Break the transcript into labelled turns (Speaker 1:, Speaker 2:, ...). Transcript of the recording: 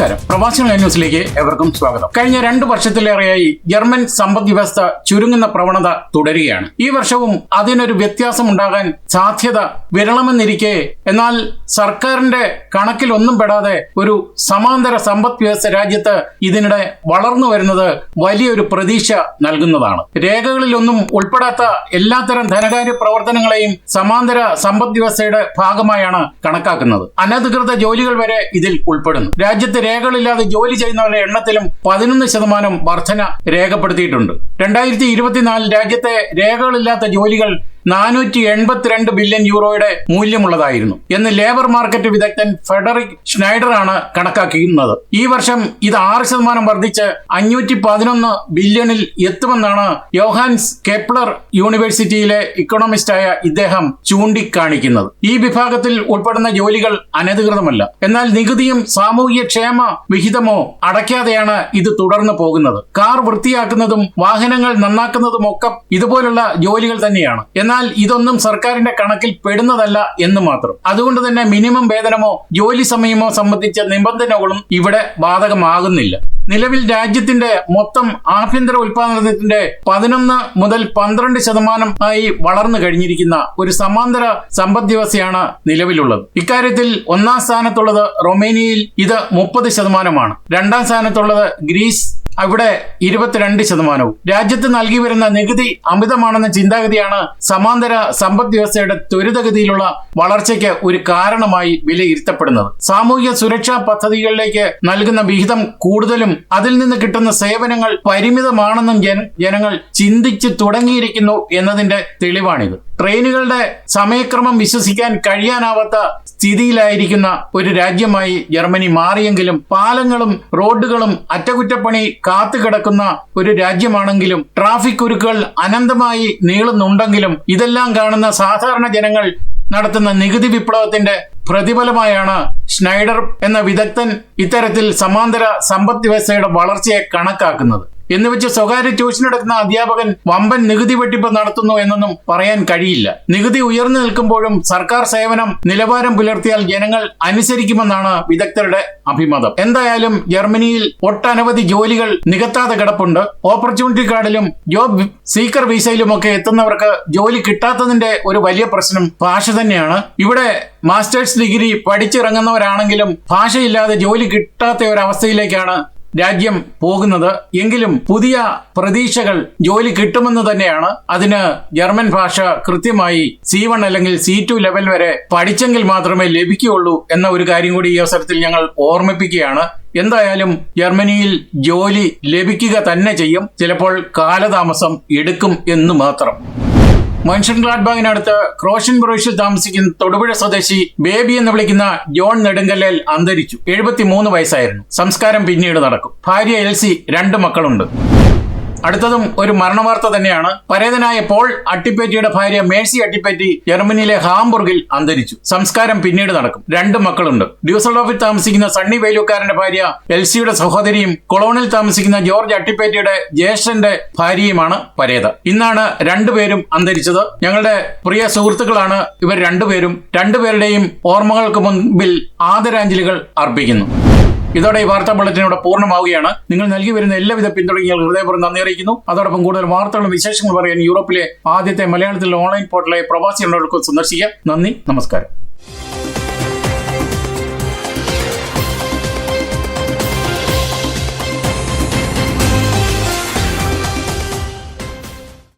Speaker 1: പ്രവാസികൾ ന്യൂസിലേക്ക് എവർക്കും സ്വാഗതം. കഴിഞ്ഞ രണ്ടു വർഷത്തിലേറെയായി ജർമ്മൻ സമ്പദ് വ്യവസ്ഥ ചുരുങ്ങുന്ന പ്രവണത തുടരുകയാണ്. ഈ വർഷവും അതിനൊരു വ്യത്യാസം ഉണ്ടാകാൻ സാധ്യത വിരളമെന്നിരിക്കെ എന്നാൽ സർക്കാരിന്റെ കണക്കിൽ ഒന്നും പെടാതെ ഒരു സമാന്തര സമ്പദ് വ്യവസ്ഥ രാജ്യത്ത് ഇതിനിടെ വളർന്നു വരുന്നത് വലിയൊരു പ്രതീക്ഷ നൽകുന്നതാണ്. രേഖകളിലൊന്നും ഉൾപ്പെടാത്ത എല്ലാത്തരം ധനകാര്യ പ്രവർത്തനങ്ങളെയും സമാന്തര സമ്പദ് വ്യവസ്ഥയുടെ ഭാഗമായാണ് കണക്കാക്കുന്നത്. അനധികൃത ജോലികൾ വരെ ഇതിൽ ഉൾപ്പെടുന്നു. രാജ്യത്ത് രേഖകളില്ലാതെ ജോലി ചെയ്യുന്നവരുടെ എണ്ണത്തിലും പതിനൊന്ന് ശതമാനം വർധന രേഖപ്പെടുത്തിയിട്ടുണ്ട്. രണ്ടായിരത്തി ഇരുപത്തിനാലിൽ രാജ്യത്തെ രേഖകളില്ലാത്ത ജോലികൾ നാനൂറ്റി എൺപത്തിരണ്ട് ബില്യൺ യൂറോയുടെ മൂല്യമുള്ളതായിരുന്നു. എന്ന് ലേബർ മാർക്കറ്റ് വിദഗ്ധൻ ഫെഡറിക് ഷ്നൈഡറാണ് കണക്കാക്കുന്നത് ഈ വർഷം ഇത് ആറ് ശതമാനം വർദ്ധിച്ച് അഞ്ഞൂറ്റി പതിനൊന്ന് ബില്യണിൽ എത്തുമെന്നാണ് യോഹാൻസ് കെപ്ലർ യൂണിവേഴ്സിറ്റിയിലെ ഇക്കണോമിസ്റ്റായ ഇദ്ദേഹം ചൂണ്ടിക്കാണിക്കുന്നത്. ഈ വിഭാഗത്തിൽ ഉൾപ്പെടുന്ന ജോലികൾ അനധികൃതമല്ല. എന്നാൽ നികുതിയും സാമൂഹിക ക്ഷേമ വിഹിതമോ അടയ്ക്കാതെയാണ് ഇത് തുടർന്നു പോകുന്നത്. കാർ വൃത്തിയാക്കുന്നതും വാഹനങ്ങൾ നന്നാക്കുന്നതും ഒക്കെ ഇതുപോലുള്ള ജോലികൾ തന്നെയാണ്. എന്നാൽ ഇതൊന്നും സർക്കാരിന്റെ കണക്കിൽ പെടുന്നതല്ല എന്ന് മാത്രം. അതുകൊണ്ട് തന്നെ മിനിമം വേതനമോ ജോലി സമയമോ സംബന്ധിച്ച നിബന്ധനകളും ഇവിടെ ബാധകമാകുന്നില്ല. നിലവിൽ രാജ്യത്തിന്റെ മൊത്തം ആഭ്യന്തര ഉൽപാദനത്തിന്റെ പതിനൊന്ന് മുതൽ പന്ത്രണ്ട് ശതമാനം ആയി വളർന്നു കഴിഞ്ഞിരിക്കുന്ന ഒരു സമാന്തര സമ്പദ് വ്യവസ്ഥയാണ് നിലവിലുള്ളത്. ഇക്കാര്യത്തിൽ ഒന്നാം സ്ഥാനത്തുള്ളത് റൊമേനിയയിൽ ഇത് മുപ്പത് ശതമാനമാണ്. രണ്ടാം സ്ഥാനത്തുള്ളത് ഗ്രീസ് അവിടെ ഇരുപത്തിരണ്ട് ശതമാനവും. രാജ്യത്ത് നൽകി വരുന്ന നികുതി അമിതമാണെന്ന ചിന്താഗതിയാണ് സമാന്തര സമ്പദ് വ്യവസ്ഥയുടെ ത്വരിതഗതിയിലുള്ള വളർച്ചയ്ക്ക് ഒരു കാരണമായി വിലയിരുത്തപ്പെടുന്നത്. സാമൂഹിക സുരക്ഷാ പദ്ധതികളിലേക്ക് നൽകുന്ന വിഹിതം കൂടുതലും അതിൽ നിന്ന് കിട്ടുന്ന സേവനങ്ങൾ പരിമിതമാണെന്നും ജനങ്ങൾ ചിന്തിച്ചു തുടങ്ങിയിരിക്കുന്നു എന്നതിന്റെ തെളിവാണിത്. ട്രെയിനുകളുടെ സമയക്രമം വിശ്വസിക്കാൻ കഴിയാനാവാത്ത സ്ഥിതിയിലായിരിക്കുന്ന ഒരു രാജ്യമായി ജർമ്മനി മാറിയെങ്കിലും പാലങ്ങളും റോഡുകളും അറ്റകുറ്റപ്പണി കാത്തുകിടക്കുന്ന ഒരു രാജ്യമാണെങ്കിലും ട്രാഫിക് കുരുക്കുകൾ അനന്തമായി നീളുന്നുണ്ടെങ്കിലും ഇതെല്ലാം കാണുന്ന സാധാരണ ജനങ്ങൾ നടത്തുന്ന നികുതി വിപ്ലവത്തിന്റെ പ്രതിഫലമായാണ് സ്നൈഡർ എന്ന വിദഗ്ധൻ ഇത്തരത്തിൽ സമാന്തര സമ്പദ് വ്യവസ്ഥയുടെ വളർച്ചയെ കണക്കാക്കുന്നത്. എന്ന് വെച്ച് സ്വകാര്യ ട്യൂഷൻ എടുക്കുന്ന അധ്യാപകൻ വമ്പൻ നികുതി വെട്ടിപ്പ് നടത്തുന്നു എന്നൊന്നും പറയാൻ കഴിയില്ല. നികുതി ഉയർന്നു നിൽക്കുമ്പോഴും സർക്കാർ സേവനം നിലവാരം പുലർത്തിയാൽ ജനങ്ങൾ അനുസരിക്കുമെന്നാണ് വിദഗ്ധരുടെ അഭിമതം. എന്തായാലും ജർമ്മനിയിൽ ഒട്ടനവധി ജോലികൾ നികത്താതെ കിടപ്പുണ്ട്. ഓപ്പർച്യൂണിറ്റി കാർഡിലും ജോബ് സീക്കർ വിസയിലുമൊക്കെ എത്തുന്നവർക്ക് ജോലി കിട്ടാത്തതിന്റെ ഒരു വലിയ പ്രശ്നം ഭാഷ തന്നെയാണ്. ഇവിടെ മാസ്റ്റേഴ്സ് ഡിഗ്രി പഠിച്ചിറങ്ങുന്നവരാണെങ്കിലും ഭാഷയില്ലാതെ ജോലി കിട്ടാത്ത ഒരു അവസ്ഥയിലേക്കാണ് രാജ്യം പോകുന്നത് എങ്കിലും പുതിയ പ്രതീക്ഷകൾ ജോലി കിട്ടുമെന്ന് തന്നെയാണ്. അതിന് ജർമ്മൻ ഭാഷ കൃത്യമായി സി വൺ അല്ലെങ്കിൽ സി ടു ലെവൽ വരെ പഠിച്ചെങ്കിൽ മാത്രമേ ലഭിക്കുകയുള്ളൂ എന്ന ഒരു കാര്യം കൂടി ഈ അവസരത്തിൽ ഞങ്ങൾ ഓർമ്മിപ്പിക്കുകയാണ്. എന്തായാലും ജർമ്മനിയിൽ ജോലി ലഭിക്കുക തന്നെ ചെയ്യും. ചിലപ്പോൾ കാലതാമസം എടുക്കും എന്ന് മാത്രം. മനുഷ്യൻ ഗ്ലാഡ്ബാഗിനടുത്ത് ക്രോഷൻ ബ്രോഷിൽ താമസിക്കുന്ന തൊടുപുഴ സ്വദേശി ബേബി എന്ന് വിളിക്കുന്ന ജോൺ നെടുങ്കല്ലേൽ അന്തരിച്ചു. എഴുപത്തിമൂന്ന് വയസ്സായിരുന്നു. സംസ്കാരം പിന്നീട് നടക്കും. ഭാര്യ എൽസി രണ്ട് മക്കളുണ്ട്. അടുത്തതും ഒരു മരണവാർത്ത തന്നെയാണ്. പരേതനായ പോൾ അട്ടിപ്പേറ്റിയുടെ ഭാര്യ മേഴ്സി അട്ടിപ്പേറ്റി ജർമ്മനിയിലെ ഹാംബുർഗിൽ അന്തരിച്ചു. സംസ്കാരം പിന്നീട് നടക്കും. രണ്ട് മക്കളുണ്ട്. ഡ്യൂസൽഡോഫിൽ താമസിക്കുന്ന സണ്ണി വേലുക്കാരന്റെ ഭാര്യ എൽസിയുടെ സഹോദരിയും കൊളോണിൽ താമസിക്കുന്ന ജോർജ് അട്ടിപ്പേറ്റിയുടെ ജ്യേഷ്ഠന്റെ ഭാര്യയുമാണ് പരേത. ഇന്നാണ് രണ്ടുപേരും അന്തരിച്ചത്. ഞങ്ങളുടെ പ്രിയ സുഹൃത്തുക്കളാണ് ഇവർ രണ്ടുപേരും. രണ്ടുപേരുടെയും ഓർമ്മകൾക്ക് മുൻപിൽ ആദരാഞ്ജലികൾ അർപ്പിക്കുന്നു. ഇതോടെ ഈ വാർത്താ ബുള്ളറ്റിൻ ഇവിടെ പൂർണമാവുകയാണ്. നിങ്ങൾ നൽകി വരുന്ന എല്ലാവിധ പിന്തുണയും ഹൃദയപൂർവം നന്ദി അറിയിക്കുന്നു. അതോടൊപ്പം കൂടുതൽ വാർത്തകളും വിശേഷങ്ങളും പറയാൻ യൂറോപ്പിലെ ആദ്യത്തെ മലയാളത്തിലെ ഓൺലൈൻ പോർട്ടലായ പ്രവാസി എന്നോടൊപ്പം സന്ദർശിക്കാം. നന്ദി നമസ്കാരം.